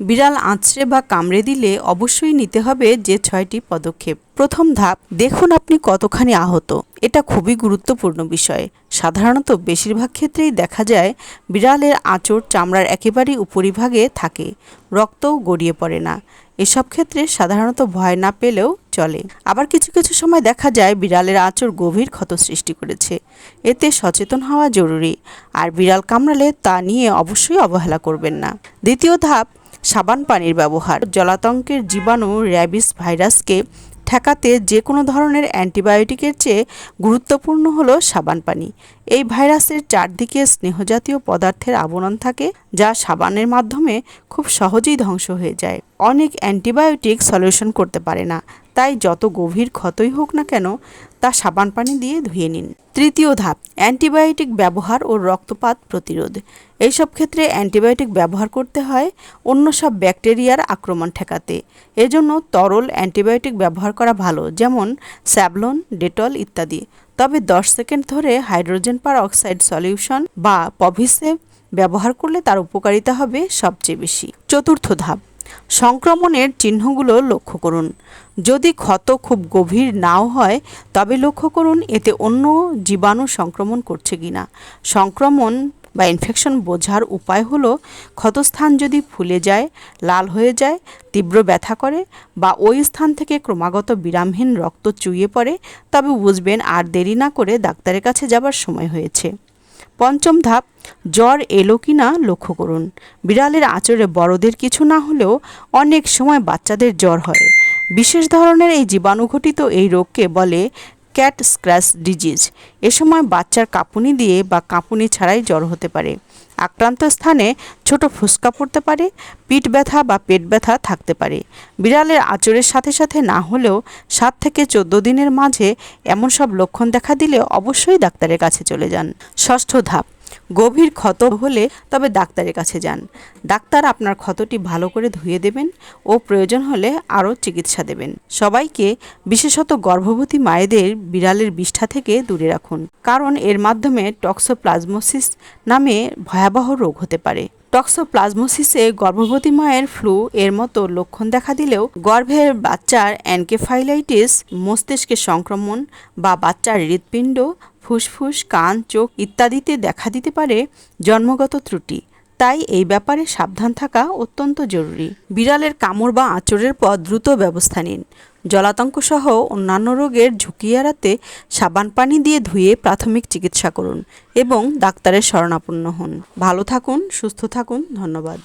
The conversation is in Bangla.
বিড়াল আঁচড়ে বা কামড়ে দিলে অবশ্যই নিতে হবে যে ছয়টি পদক্ষেপ। প্রথম ধাপ, দেখুন আপনি কতখানি আহত। এটা খুবই গুরুত্বপূর্ণ বিষয়। সাধারণত বেশিরভাগ ক্ষেত্রেই দেখা যায়, বিড়ালের আঁচড় চামড়ার একেবারেই উপরিভাগে থাকে। রক্তও গড়িয়ে পড়ে না। এসব ক্ষেত্রে সাধারণত ভয় না পেলেও চলে। আবার কিছু কিছু সময় দেখা যায়, বিড়ালের আঁচড় গভীর ক্ষত সৃষ্টি করেছে। এতে সচেতন হওয়া জরুরি। আর বিড়াল কামড়ালে তা নিয়ে অবশ্যই অবহেলা করবেন না। দ্বিতীয় ধাপ সাবান পানির ব্যবহার। জলাতঙ্কের জীবাণু র্যাবিস ভাইরাসকে ঠেকাতে যে কোনো ধরনের অ্যান্টিবায়োটিকের চেয়ে গুরুত্বপূর্ণ হলো সাবান পানি। এই ভাইরাসের চারদিকে স্নেহজাতীয় পদার্থের আবরণ থাকে, যা সাবানের মাধ্যমে খুব সহজেই ধ্বংস হয়ে যায়। অনেক অ্যান্টিবায়োটিক সলিউশন করতে পারে না তাই যত গভীর ক্ষতই হোক না কেন তা সাবান পানি দিয়ে ধুয়ে নিন। তৃতীয় ধাপ, অ্যান্টিবায়োটিক ব্যবহার ও রক্তপাত প্রতিরোধ। এইসব ক্ষেত্রে অ্যান্টিবায়োটিক ব্যবহার করতে হয় অন্য সব ব্যাকটেরিয়ার আক্রমণ ঠেকাতে। এজন্য তরল অ্যান্টিবায়োটিক ব্যবহার করা ভালো, যেমন স্যাভলন ডেটল ইত্যাদি। তবে দশ সেকেন্ড ধরে হাইড্রোজেন পার অক্সাইড সলিউশন বা পভিসেভ ব্যবহার করলে তার উপকারিতা হবে সবচেয়ে বেশি। চতুর্থ ধাপ সংক্রমণের চিহ্নগুলো লক্ষ্য করুন। যদি ক্ষত খুব গভীর নাও হয়, তবে লক্ষ্য করুন এতে অন্য জীবাণু সংক্রমণ করছে কিনা। সংক্রমণ বা ইনফেকশন বোঝার উপায় হলো, ক্ষতস্থান যদি ফুলে যায়, লাল হয়ে যায়, তীব্র ব্যথা করে বা ওই স্থান থেকে ক্রমাগত বিরামহীন রক্ত চুইয়ে পড়ে, তবে বুঝবেন আর দেরি না করে ডাক্তারের কাছে যাবার সময় হয়েছে। পঞ্চম ধাপ জ্বর এলো কি না লক্ষ্য করুন। বিড়ালের আচরে বড়দের কিছু না হলেও অনেক সময় বাচ্চাদের জ্বর হয়। বিশেষ ধরনের এই জীবাণুঘটিত এই রোগকে বলে ক্যাট স্ক্র্যাচ ডিজিজ। এ সময় বাচ্চার কাঁপুনি দিয়ে বা কাঁপুনি ছাড়াই জ্বর হতে পারে। আক্রান্ত স্থানে ছোট ফুসকা পড়তে পারে, পিঠ ব্যথা বা পেট ব্যথা থাকতে পারে। বিড়ালের আচরের সাথে সাথে না হলেও সাত থেকে চোদ্দ দিনের মাঝে এমন সব লক্ষণ দেখা দিলে অবশ্যই ডাক্তারের কাছে চলে যান। ষষ্ঠ ধাপ গভীর ক্ষত হলে তবে ডাক্তারের কাছে যান। ডাক্তার আপনার ক্ষতটি ভালো করে ধুয়ে দেবেন ও প্রয়োজন হলে আরও চিকিৎসা দেবেন। সবাইকে বিশেষত গর্ভবতী মায়েদের বিড়ালের বিষ্ঠা থেকে দূরে রাখুন, কারণ এর মাধ্যমে টক্সোপ্লাজমোসিস নামে ভয়াবহ রোগ হতে পারে। টক্সোপ্লাজমোসিসে গর্ভবতী মায়ের ফ্লু এর মতো লক্ষণ দেখা দিলেও গর্ভের বাচ্চার অ্যানকেফাইলাইটিস, মস্তিষ্কের সংক্রমণ বা বাচ্চার হৃৎপিণ্ড ফুসফুস, কান, চোখ ইত্যাদিতে দেখা দিতে পারে জন্মগত ত্রুটি। তাই এই ব্যাপারে সাবধান থাকা অত্যন্ত জরুরি। বিড়ালের কামড় বা আঁচড়ের পর দ্রুত ব্যবস্থা নিন। জলাতঙ্ক সহ অন্যান্য রোগের ঝুঁকি এড়াতে সাবান পানি দিয়ে ধুয়ে প্রাথমিক চিকিৎসা করুন এবং ডাক্তারের শরণাপন্ন হন। ভালো থাকুন, সুস্থ থাকুন, ধন্যবাদ।